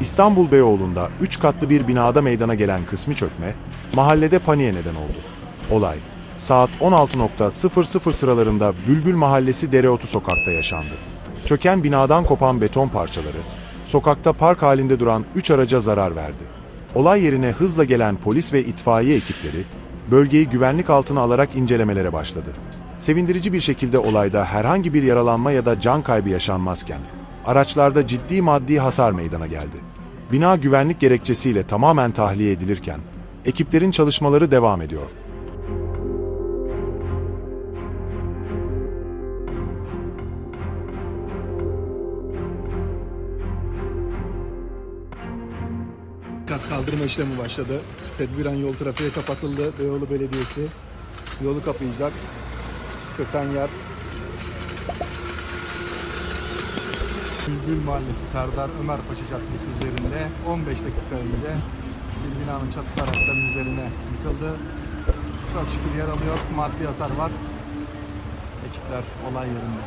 İstanbul Beyoğlu'nda 3 katlı bir binada meydana gelen kısmi çökme, mahallede paniğe neden oldu. Olay, saat 16.00 sıralarında Bülbül Mahallesi Dereotu sokakta yaşandı. Çöken binadan kopan beton parçaları, sokakta park halinde duran 3 araca zarar verdi. Olay yerine hızla gelen polis ve itfaiye ekipleri, bölgeyi güvenlik altına alarak incelemelere başladı. Sevindirici bir şekilde olayda herhangi bir yaralanma ya da can kaybı yaşanmazken, araçlarda ciddi maddi hasar meydana geldi. Bina güvenlik gerekçesiyle tamamen tahliye edilirken, ekiplerin çalışmaları devam ediyor. Gaz kaldırma işlemi başladı. Tedbiren yol trafiğe kapatıldı. Beyoğlu Belediyesi yolu kapayacak. Çöken yer. Bülbül Mahallesi Serdar Ömer Paşa Caddesi üzerinde 15 dakika önce bir binanın çatısı araçların üzerine yıkıldı. Çok şükür yaralı yok. Maddi hasar var. Ekipler olay yerinde.